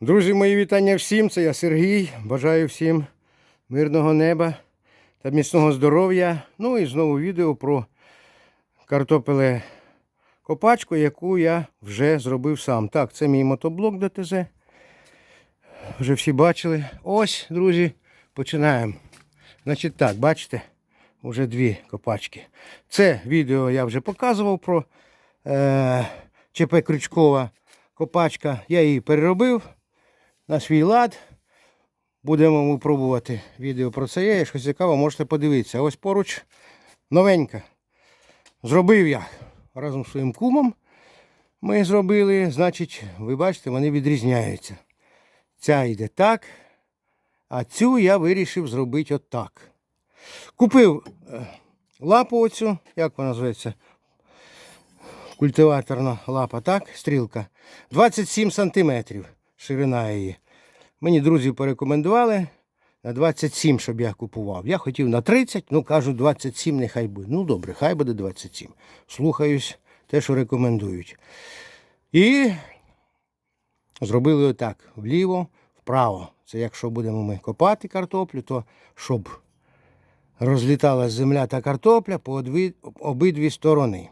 Друзі, мої вітання всім. Це я Сергій. Бажаю всім мирного неба та міцного здоров'я. Ну і знову відео про картопеле копачку, яку я вже зробив сам. Так, це мій мотоблок ДТЗ. Вже всі бачили. Ось, друзі, починаємо. Значить так, бачите, вже дві копачки. Це відео я вже показував про е, ЧП Крючкова копачка. Я її переробив на свій лад. Будемо випробувати відео про це є. Якщо цікаво, можете подивитися. Ось поруч новенька. Зробив я разом з своїм кумом. Ми зробили, значить, ви бачите, вони відрізняються. Ця йде так, а цю я вирішив зробити отак. Купив е, лапу оцю, як вона називається? Культиваторна лапа, так? Стрілка. 27 сантиметрів ширина її. Мені друзі порекомендували на 27, щоб я купував. Я хотів на 30, ну кажу, 27 нехай буде. Ну добре, хай буде 27. Слухаюсь те, що рекомендують. І зробили отак: вліво, вправо. Це якщо будемо ми копати картоплю, то щоб розліталась земля та картопля по обидві сторони.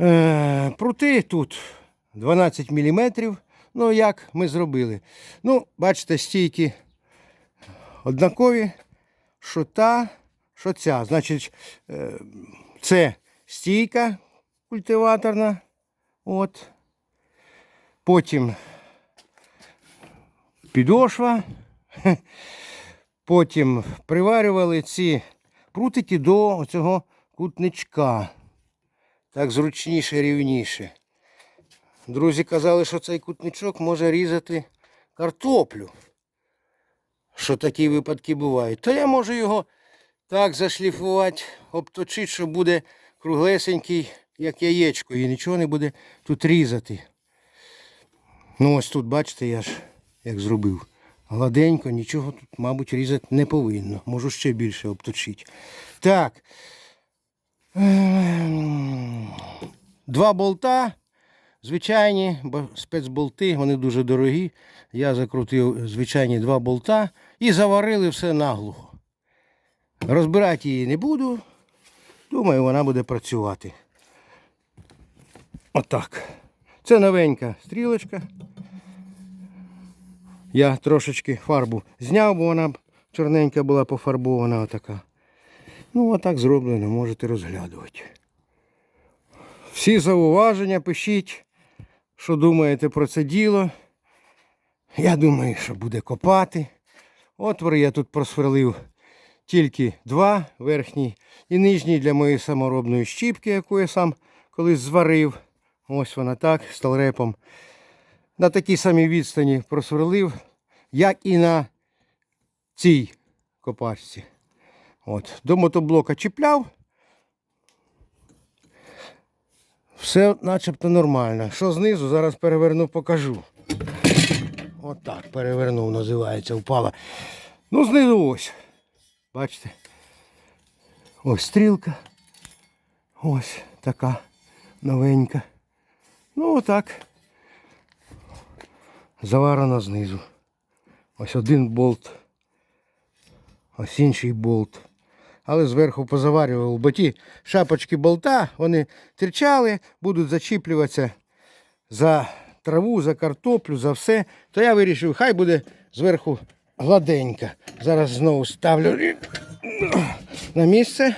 Е, прути тут 12 мм. Ну, як ми зробили? Ну, бачите, стійки однакові, що та, що ця. Значить, е, це стійка культиваторна. От. Потім підошва. Потім приварювали ці прутики до цього кутничка. Так зручніше, рівніше. Друзі казали, що цей кутничок може різати картоплю. Що такі випадки бувають. То я можу його так зашліфувати, обточити, що буде круглесенький, як яєчко, і нічого не буде тут різати. Ну ось тут, бачите, я ж як зробив. Гладенько, нічого тут, мабуть, різати не повинно. Можу ще більше обточити. Так. Ем, Два болта. Звичайні бо спецболти, вони дуже дорогі. Я закрутив звичайні два болта і заварили все наглухо. Розбирати її не буду. Думаю, вона буде працювати. Отак. Це новенька стрілочка. Я трошечки фарбу зняв, бо вона чорненька була пофарбована отака. Ну, отак зроблено, можете розглядувати. Всі зауваження пишіть, що думаєте про це діло. Я думаю, що буде копати. Отвори я тут просверлив тільки два, верхній і нижній для моєї саморобної щіпки, яку я сам колись зварив. Ось вона так, з талрепом. На такій самій відстані просверлив, як і на цій копачці. От, до мотоблока чіпляв. Все начебто нормально. Що знизу, зараз переверну, покажу. Отак перевернув, називається, впала. Ну, знизу ось. Бачите? Ось стрілка. Ось така новенька. Ну, отак. Заварено знизу. Ось один болт. Ось інший болт. Але зверху позаварював, бо ті шапочки болта, вони тричали, будуть зачіплюватися за траву, за картоплю, за все. То я вирішив, хай буде зверху гладенька. Зараз знову ставлю на місце,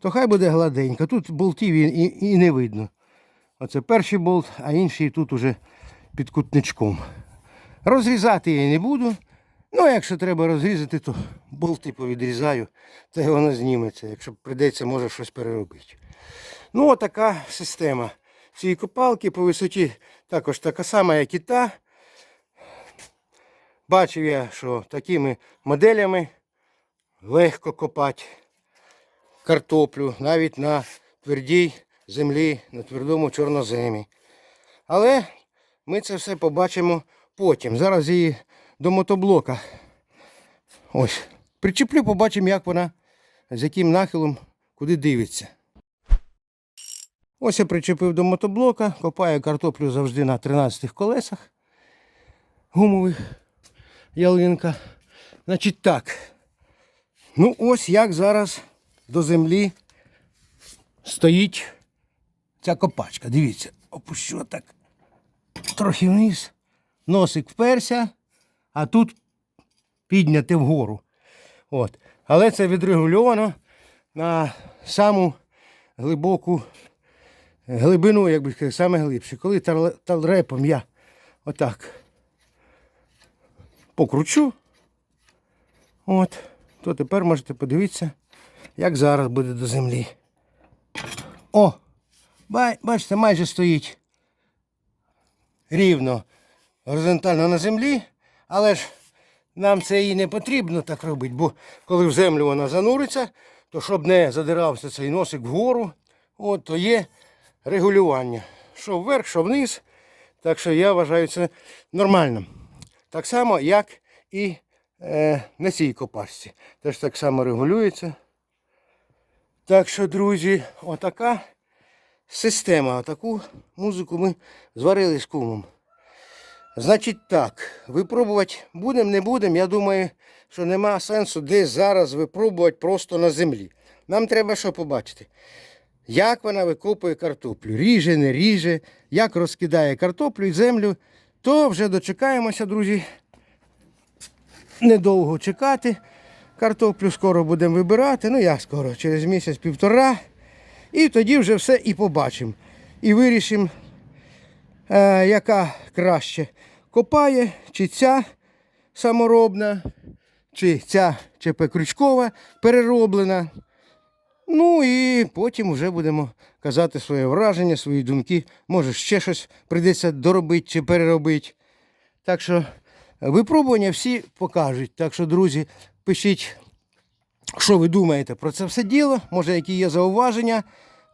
то хай буде гладенька. Тут болтів і, і, не видно. Оце перший болт, а інший тут уже під кутничком. Розрізати я не буду. Ну, якщо треба розрізати, то болти повідрізаю, та й воно зніметься. Якщо прийдеться, може щось переробити. Ну, отака система. Цієї копалки по висоті також така сама, як і та. Бачив я, що такими моделями легко копати картоплю навіть на твердій землі, на твердому чорноземі. Але ми це все побачимо потім. Зараз її до мотоблока. Ось. Причеплю, побачимо, як вона, з яким нахилом, куди дивиться. Ось я причепив до мотоблока, копаю картоплю завжди на 13 колесах. гумових ялинка. Значить так. Ну ось як зараз до землі стоїть ця копачка. Дивіться, опущу так трохи вниз. Носик вперся, а тут підняти вгору. От. Але це відрегульовано на саму глибоку глибину, як би сказати, саме глибше. Коли тал- талрепом я отак покручу, от, то тепер можете подивитися, як зараз буде до землі. О! Бачите, майже стоїть рівно горизонтально на землі, але ж нам це і не потрібно так робити, бо коли в землю вона зануриться, то щоб не задирався цей носик вгору, от, то є регулювання. Що вверх, що вниз. Так що я вважаю це нормальним. Так само, як і е, на цій копашці. Теж так само регулюється. Так що, друзі, отака система. Отаку музику ми зварили з кумом. Значить так, випробувати будемо, не будемо. Я думаю, що нема сенсу десь зараз випробувати просто на землі. Нам треба що побачити. Як вона викопує картоплю. Ріже, не ріже, як розкидає картоплю і землю, то вже дочекаємося, друзі. Недовго чекати. Картоплю скоро будемо вибирати. Ну як скоро, через місяць-півтора. І тоді вже все і побачимо. І вирішимо, е, яка краще копає, чи ця саморобна, чи ця ЧП Крючкова перероблена. Ну і потім вже будемо казати своє враження, свої думки. Може, ще щось прийдеться доробити чи переробити. Так що випробування всі покажуть. Так що, друзі, пишіть, що ви думаєте про це все діло. Може, які є зауваження,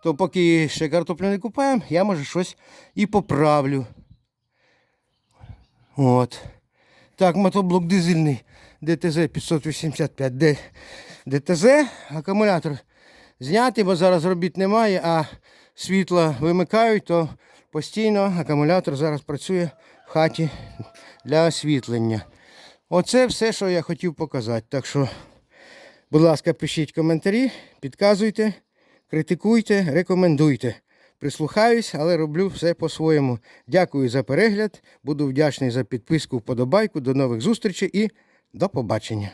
то поки ще картоплю не купаємо, я може щось і поправлю. От. Так, мотоблок дизельний ДТЗ 585 ДТЗ. Акумулятор знятий, бо зараз робіт немає, а світло вимикають, то постійно акумулятор зараз працює в хаті для освітлення. Оце все, що я хотів показати. Так що, будь ласка, пишіть коментарі, підказуйте, критикуйте, рекомендуйте. Прислухаюсь, але роблю все по-своєму. Дякую за перегляд. Буду вдячний за підписку, вподобайку. До нових зустрічей і до побачення.